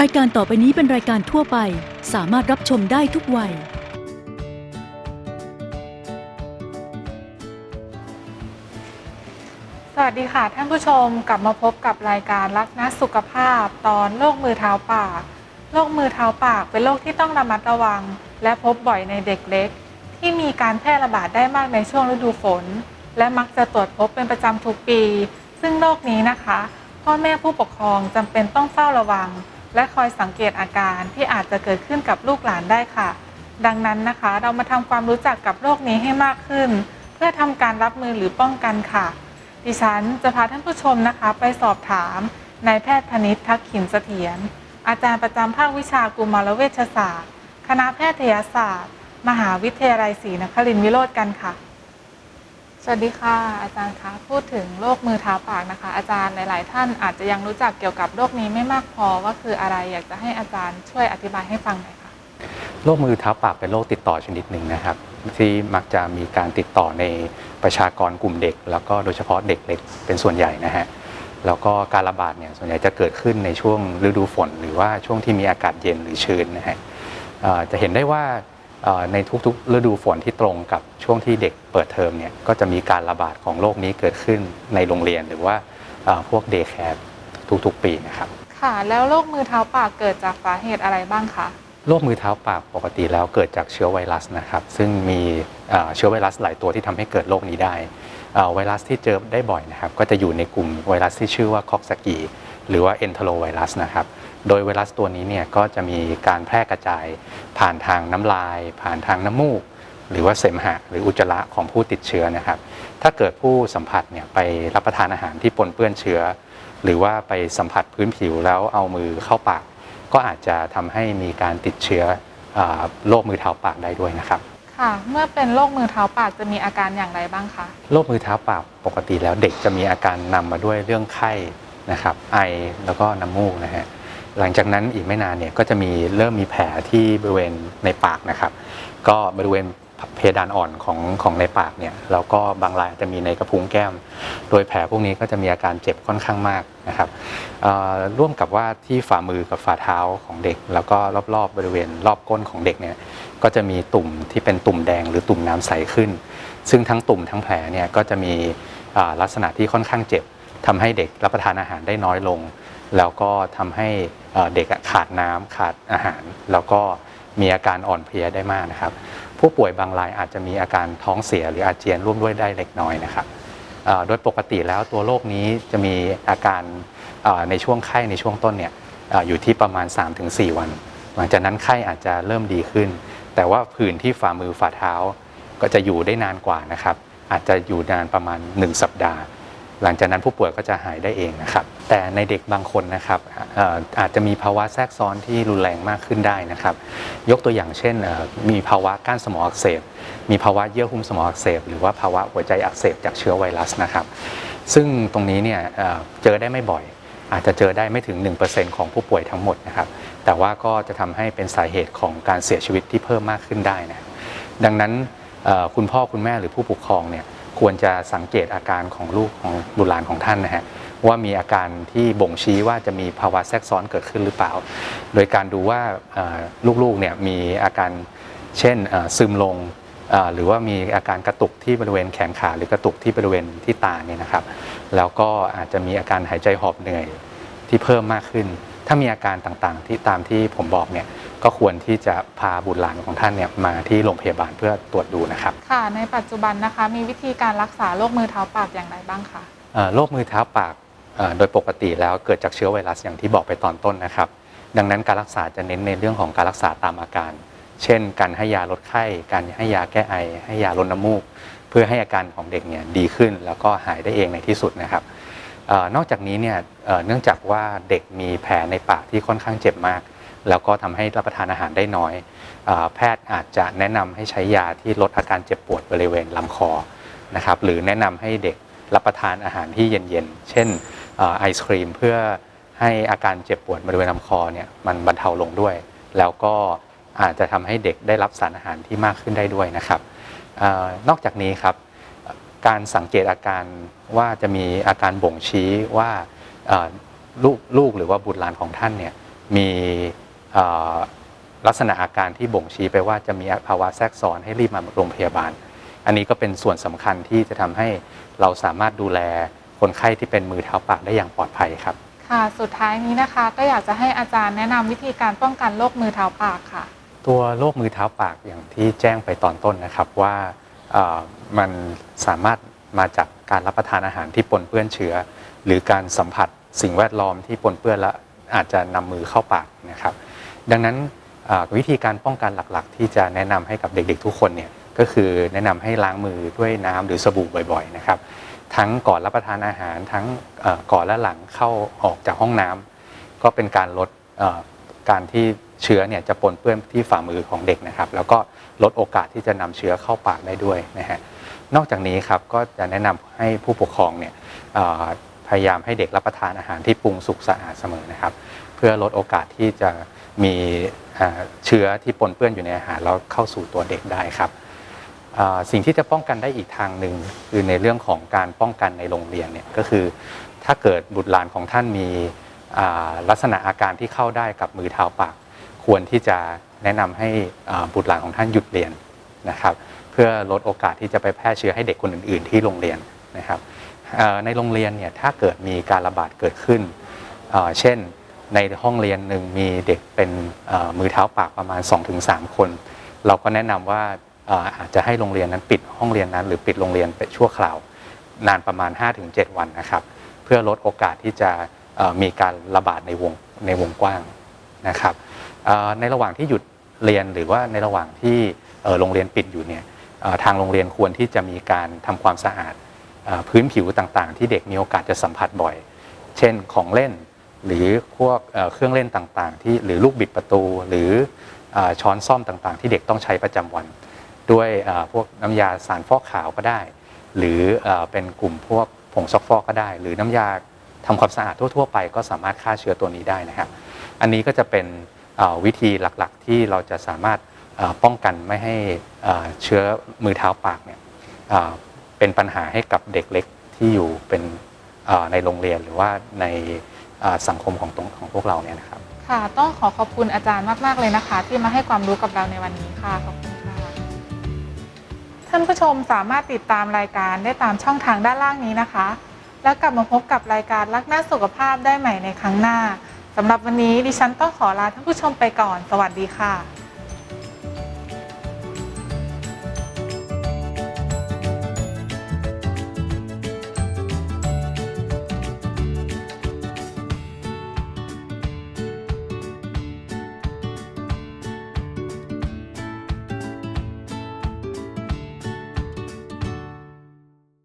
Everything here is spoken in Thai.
รายการต่อไปนี้เป็นรายการทั่วไป สามารถรับชมได้ทุกวัย สวัสดีค่ะท่านผู้ชมกลับมาพบกับรายการรักนะสุขภาพ ตอนโรคมือเท้าปากโรคมือเท้าปากเป็นโรคที่ต้องระมัดระวัง และพบบ่อยในเด็กเล็ก ที่มีการแพร่ระบาดได้มากในช่วงฤดูฝน และมักจะตรวจพบเป็นประจำทุกปี ซึ่งโรคนี้นะคะ พ่อแม่ผู้ปกครองจำเป็นต้องเฝ้าระวัง และคอยสังเกตอาการที่อาจจะเกิดขึ้นกับลูกหลานได้ค่ะ ดังนั้นนะคะ เรามาทำความรู้จักกับโรคนี้ให้มากขึ้น เพื่อทำการรับมือหรือป้องกันค่ะ ดิฉันจะพาท่านผู้ชมนะคะ ไปสอบถามนายแพทย์พนิษฐ์ทักขินเสถียรอาจารย์ประจำภาควิชากุมารเวชศาสตร์ คณะแพทยศาสตร์ มหาวิทยาลัยศรีนครินทร์วิโรธกันค่ะ สวัสดีค่ะ อาจารย์คะพูดถึงโรคมือเท้าปากนะคะ อาจารย์หลาย ๆ ท่านอาจจะยังรู้จักเกี่ยวกับโรคนี้ไม่มากพอว่าคืออะไรอยากจะให้อาจารย์ช่วยอธิบายให้ฟังหน่อยค่ะโรคมือเท้าปากเป็นโรคติดต่อชนิดหนึ่งนะครับ ที่มักจะมีการติดต่อในประชากรกลุ่มเด็ก แล้วก็โดยเฉพาะเด็กเล็กเป็นส่วนใหญ่นะฮะแล้วก็การระบาดเนี่ยส่วนใหญ่จะเกิดขึ้นในช่วงฤดูฝน หรือว่าช่วงที่มีอากาศเย็นหรือชื้นนะฮะจะเห็นได้ว่า ในทุกๆฤดูฝนที่ตรงกับช่วงที่เด็กเปิดเทอมเนี่ยก็จะมีการระบาดของโรคนี้เกิดขึ้นในโรงเรียนหรือว่าพวกเดย์แคร์ทุกๆ ปีนะครับ ค่ะแล้วโรคมือเท้าปากเกิดจากสาเหตุอะไรบ้างคะโรคมือเท้าปากปกติแล้วเกิดจากเชื้อไวรัสนะครับ ซึ่งมีเชื้อไวรัสหลายตัวที่ทำให้เกิดโรคนี้ได้ไวรัสที่เจอได้บ่อยนะครับ ก็จะอยู่ในกลุ่มไวรัสที่ชื่อว่าคอกซากี หรือว่าเอนโทโรไวรัสนะครับ โดยไวรัสตัวนี้เนี่ยก็จะมีการแพร่กระจายผ่านทางน้ำลาย ผ่านทางน้ำมูก หรือว่าเสมหะ หรืออุจจาระของผู้ติดเชื้อนะครับ ถ้าเกิดผู้สัมผัสเนี่ยไปรับประทานอาหารที่ปนเปื้อนเชื้อ หรือว่าไปสัมผัสพื้นผิวแล้วเอามือเข้าปาก ก็อาจจะทำให้มีการติดเชื้ออ่าโรคมือเท้าปากได้ด้วยนะครับค่ะเมื่อเป็นโรคมือเท้าปากจะมีอาการอย่างไรบ้างคะโรคมือเท้าปากปกติแล้วเด็กจะมีอาการนำมาด้วยเรื่องไข้ นะครับไอแล้วก็น้ำมูกนะฮะหลังจากนั้นอีกไม่นานเนี่ยก็จะมีเริ่มมีแผลที่บริเวณในปากนะครับ ก็บริเวณเพดานอ่อนของของในปากเนี่ยแล้วก็บางรายอาจจะมีในกระพุ้งแก้ม โดยแผลพวกนี้ก็จะมีอาการเจ็บค่อนข้างมากนะครับร่วมกับว่าที่ฝ่ามือกับฝ่าเท้าของเด็ก แล้วก็รอบๆบริเวณรอบก้นของเด็กเนี่ยก็จะมีตุ่มที่เป็นตุ่มแดงหรือตุ่มน้ำใสขึ้น ซึ่งทั้งตุ่มทั้งแผลเนี่ยก็จะมีลักษณะที่ค่อนข้างเจ็บ ทำให้เด็กรับประทานอาหารได้น้อยลง แล้วก็ทำให้เด็กขาดน้ำขาดอาหาร แล้วก็มีอาการอ่อนเพลียได้มากนะครับ ผู้ป่วยบางรายอาจจะมีอาการท้องเสียหรืออาเจียนร่วมด้วยได้เล็กน้อยนะครับโดยปกติแล้วตัวโรคนี้จะมีอาการในช่วงไข้ในช่วงต้นเนี่ยเอ่ออยู่ที่ประมาณ 3-4 วัน หลังจากนั้นไข้อาจจะเริ่มดีขึ้น แต่ว่าผื่นที่ฝ่ามือฝ่าเท้าก็จะอยู่ได้นานกว่านะครับ อาจจะอยู่นานประมาณ 1 สัปดาห์ หลังจากนั้นผู้ป่วยก็จะหายได้เองนะครับ แต่ในเด็กบางคนนะครับอออาจจะมีภาวะแทรกซ้อนที่รุนแรงมากขึ้นได้นะครับ ยกตัวอย่างเช่นมีภาวะก้านสมองอักเสบ มีภาวะเยื่อหุ้มสมองอักเสบ หรือว่าภาวะหัวใจอักเสบจากเชื้อไวรัสนะครับ ซึ่งตรงนี้เนี่ยเเจอได้ไม่บ่อย อาจจะเจอได้ไม่ถึง 1%ของผู้ป่วยทั้งหมดนะครับ แต่ว่าก็จะทำให้เป็นสาเหตุของการเสียชีวิตที่เพิ่มมากขึ้นได้นะดังนั้นคุณพ่อคุณแม่หรือผู้ปกครองเนี่ย ควรจะสังเกตอาการของลูกของบุตรหลานของท่านนะฮะว่ามีอาการที่บ่งชี้ว่าจะมีภาวะแทรกซ้อนเกิดขึ้นหรือเปล่า โดยการดูว่าลูกๆเนี่ยมีอาการเช่นซึมลงหรือว่ามีอาการกระตุกที่บริเวณแขนขาหรือกระตุกที่บริเวณที่ตาเนี่ยนะครับ แล้วก็อาจจะมีอาการหายใจหอบเหนื่อยที่เพิ่มมากขึ้น ถ้ามีอาการต่างๆ ที่ตามที่ผมบอกเนี่ย ก็ควรที่จะพาบุตรหลานของท่านเนี่ยมาที่โรงพยาบาลเพื่อตรวจดูนะครับค่ะ ในปัจจุบันนะคะมีวิธีการรักษาโรคมือเท้าปากอย่างไรบ้างคะเอ่อโรคมือเท้าปากเอ่อโดยปกติแล้วเกิดจากเชื้อไวรัสอย่างที่บอกไปตอนต้นนะครับ ดังนั้นการรักษาจะเน้นในเรื่องของการรักษาตามอาการ เช่น การให้ยาลดไข้ การให้ยาแก้ไอ ให้ยาลดน้ำมูก เพื่อให้อาการของเด็กเนี่ยดีขึ้น แล้วก็หายได้เองในที่สุดนะครับเออนอกจากนี้เนี่ยเอ่อเนื่องจากว่าเด็กมีแผลในปากที่ค่อนข้างเจ็บมาก แล้วก็ทำให้รับประทานอาหารได้น้อยอแพทย์อาจจะแนะนำให้ใช้ยาที่ลดอาการเจ็บปวดบริเวณลำคอนะครับหรือแนะนำให้เด็กรับประทานอาหารที่เย็นๆ เช่นอไอศครีมเพื่อให้อาการเจ็บปวดบริเวณลำคอเนี่ยมันบรรเทาลงด้วย แล้วก็อาจจะทำให้เด็กได้รับสารอาหารที่มากขึ้นได้ด้วยนะครับอนอกจากนี้ครับการสังเกตอาการว่าจะมีอาการบ่งชี้ว่าลูกลูกหรือว่าบุตรหลานของท่านเนี่ยมี ลักษณะอาการที่บ่งชี้ไปว่าจะมีภาวะแทรกซ้อนให้รีบมาโรงพยาบาล อันนี้ก็เป็นส่วนสำคัญที่จะทำให้เราสามารถดูแลคนไข้ที่เป็นมือเท้าปากได้อย่างปลอดภัยครับ ค่ะ สุดท้ายนี้นะคะ ก็อยากจะให้อาจารย์แนะนำวิธีการป้องกันโรคมือเท้าปากค่ะ ตัวโรคมือเท้าปากอย่างที่แจ้งไปตอนต้นนะครับว่าเอ่อมันสามารถมาจากการรับประทานอาหารที่ปนเปื้อนเชื้อ หรือการสัมผัสสิ่งแวดล้อมที่ปนเปื้อนและอาจจะนำมือเข้าปากนะครับ ดังนั้นวิธีการป้องกันหลักๆ ที่จะแนะนำให้กับเด็กๆทุกคนเนี่ยก็คือแนะนำให้ล้างมือด้วยน้ำหรือสบู่บ่อยๆนะครับทั้งก่อนรับประทานอาหารทั้งก่อนและหลังเข้าออกจากห้องน้ำก็เป็นการลดการที่เชื้อเนี่ยจะปนเปื้อนที่ฝ่ามือของเด็กนะครับ แล้วก็ลดโอกาสที่จะนำเชื้อเข้าปากได้ด้วยนะฮะนอกจากนี้ครับก็จะแนะนำให้ผู้ปกครองเนี่ยพยายามให้เด็กรับประทานอาหารที่ปรุงสุกสะอาดเสมอนะครับ เพื่อลดโอกาสที่จะ มีเชื้อที่ปนเปื้อนอยู่ในอาหารแล้วเข้าสู่ตัวเด็กได้ครับสิ่งที่จะป้องกันได้อีกทางหนึ่งคือในเรื่องของการป้องกันในโรงเรียนเนี่ยก็คือ ถ้าเกิดบุตรหลานของท่านมีลักษณะอาการที่เข้าได้กับมือเท้าปาก ควรที่จะแนะนำให้บุตรหลานของท่านหยุดเรียนนะครับ เพื่อลดโอกาสที่จะไปแพร่เชื้อให้เด็กคนอื่น ๆ ที่โรงเรียนนะครับในโรงเรียนเนี่ยถ้าเกิดมีการระบาดเกิดขึ้น เช่น ในห้องเรียนหนึ่งมีเด็กเป็นมือเท้าปากประมาณ 2-3 คน เราก็แนะนำว่าอาจจะให้โรงเรียนนั้นปิดห้องเรียนนั้น หรือปิดโรงเรียนไปชั่วคราวนานประมาณ 5-7 วันนะครับ เพื่อลดโอกาสที่จะมีการระบาดในวงในวงกว้างนะครับในระหว่างที่หยุดเรียนหรือว่าในระหว่างที่โรงเรียนปิดอยู่เนี่ยทางโรงเรียนควรที่จะมีการทำความสะอาดพื้นผิวต่างๆ ที่เด็กมีโอกาสจะสัมผัสบ่อย เช่นของเล่น หรือพวกเครื่องเล่นต่างๆ ที่หรือลูกบิดประตู หรืออช้อนซ่อมต่างๆ ที่เด็กต้องใช้ประจำวัน ด้วยพวกน้ำยาสารฟอกขาวก็ได้ หรือเอ่อเป็นกลุ่มพวกผงซักฟอกก็ได้ หรือน้ำยาทำความสะอาดทั่วๆ ไป ก็สามารถฆ่าเชื้อตัวนี้ได้นะครับอันนี้ก็จะเป็นวิธีหลักๆ ที่เราจะสามารถป้องกันไม่ให้เชื้อมือเท้าปากเนี่ยเป็นปัญหาให้กับเด็กเล็กที่อยู่เป็นในโรงเรียนหรือว่าใน สังคมของของพวกเราเนี่ยนะครับ ค่ะ ต้องขอขอบคุณอาจารย์มาก ๆ เลยนะคะ ที่มาให้ความรู้กับเราในวันนี้ค่ะขอบคุณค่ะท่านผู้ชมสามารถติดตามรายการได้ตามช่องทางด้านล่างนี้นะคะ แล้วกลับมาพบกับรายการรักหน้าสุขภาพได้ใหม่ในครั้งหน้าสำหรับวันนี้ดิฉันต้องขอลาท่านผู้ชมไปก่อน สวัสดีค่ะ